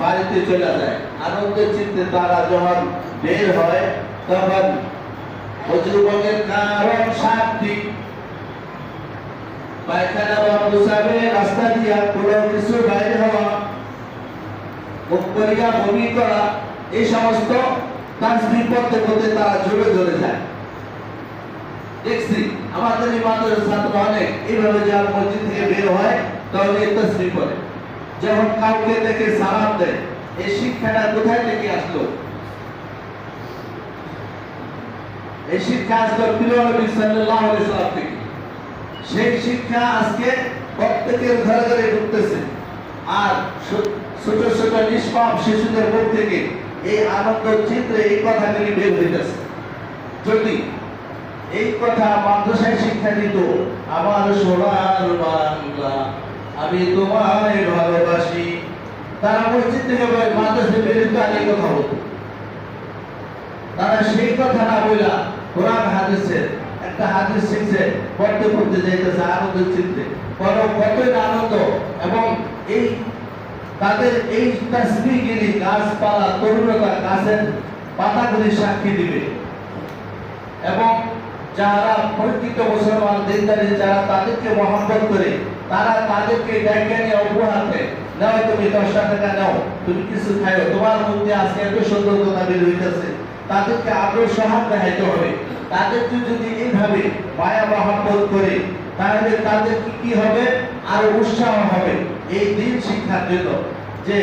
বাড়িতে চলে যায়। আনন্দের চিত্তে তারা যখন বের হয়, তখন কারণ পায়খানা রাস্তা দিয়া কোনো কিছু হওয়া, মুখ করিয়া বমি করা, এই সমস্ত তাসবিহ করতে তারা জোরে জোরে যায়। দেখছি, আমাদের এই ছাত্র অনেক। এইভাবে যারা মসজিদ থেকে বের হয় তাহলে এই তসবিহ করে যখন কাউকে দেখে সালাম দেয়, এই শিক্ষাটা কোথায় থেকে আসলো? এই শিক্ষা আসলো প্রিয় নবী সাল্লাল্লাহু আলাইহি সাল্লাম থেকে। সেই শিক্ষা আজকে প্রত্যেকের ঘরে ঘরে ঢুকতেছে। আর ছোট ছোট নিষ্পাপ শিশুদের মুখ থেকে এই আনন্দ, চিত্রে, এই কথাগুলি বের হইতেছে। যদি এই কথা মাদ্রাসায় শিক্ষা দিত, আমার সোনার আমি তোমায় ভালোবাসি। তারা মসজিদ থেকে বেরোতে আর এই কথা বলতো। তারা সেই কথা না বইলা কোরআন হাদিসের একটা হাদিস শিখছে, পড়তে পড়তে যাইতেছে আনন্দ চিত্তে বড় কতই আনন্দ এবং এই তাদের এই তসবিহগিরি গাছপালা, তরুণতা গাছের পাতাগুলি সাক্ষী দিবে। এবং যারা প্রকৃত মুসলমান দিনদারি, যারা তাদেরকে মহব্বত করে, তারা তাদেরকে ডেকে নিয়ে উপহার নাও, তুমি দশটা টাকা নাও, তুমি কিছু খাইও। তোমার মধ্যে আজকে এত সুন্দর কথা বের হইতেছে। তাদেরকে আদর্শ হাত দেখাইতে হবে। তাদেরকে যদি এইভাবে মায়া মহব্বত করে, তাহলে তাদের কি কি হবে? আরও উৎসাহ হবে। এই দিন শিক্ষার জন্য যে